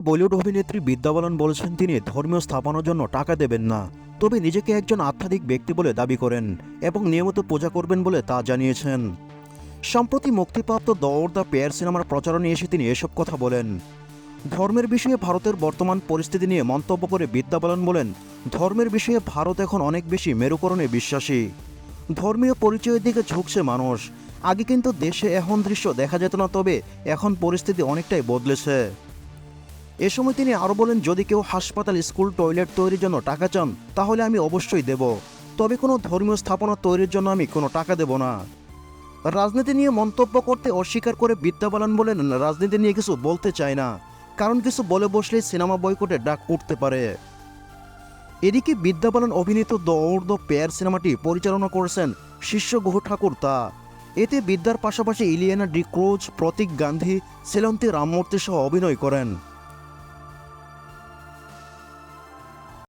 বলিউড অভিনেত্রী বিদ্যা বালান বলেছেন তিনি ধর্মীয় স্থাপনার জন্য টাকা দেবেন না। তবে নিজেকে একজন আধ্যাত্মিক ব্যক্তি বলে দাবি করেন এবং নিয়মিত পূজা করবেন বলে তা জানিয়েছেন। সম্প্রতি মুক্তিপ্রাপ্ত দৌড় দ্য পেয়ার সিনেমার প্রচারণে এসে তিনি এসব কথা বলেন। ধর্মের বিষয়ে ভারতের বর্তমান পরিস্থিতি নিয়ে মন্তব্য করে বিদ্যা বালান বলেন, ধর্মের বিষয়ে ভারত এখন অনেক বেশি মেরুকরণে বিশ্বাসী। ধর্মীয় পরিচয়ের দিকে ঝুঁকছে মানুষ। আগে কিন্তু দেশে এখন দৃশ্য দেখা যেত না, তবে এখন পরিস্থিতি অনেকটাই বদলেছে। এ সময় তিনি আরও বলেন, যদি কেউ হাসপাতাল, স্কুল, টয়লেট তৈরির জন্য টাকা চান, তাহলে আমি অবশ্যই দেব। তবে কোনো ধর্মীয় স্থাপনা তৈরির জন্য আমি কোনো টাকা দেব না। রাজনীতি নিয়ে মন্তব্য করতে অস্বীকার করে বিদ্যা বালান বলেন রাজনীতি নিয়ে কিছু বলতে চায় না। কারণ কিছু বলে বসলেই সিনেমা বয়কটের ডাক উঠতে পারে। এদিকে বিদ্যা বালান অভিনীত দৌড় দ্য পেয়ার সিনেমাটি পরিচালনা করেছেন শিষ্য গুহ ঠাকুর তা। এতে বিদ্যার পাশাপাশি ইলিয়ানা ডি ক্রোজ, প্রতীক গান্ধী সেলন্তি রামমূর্তি সহ অভিনয় করেন।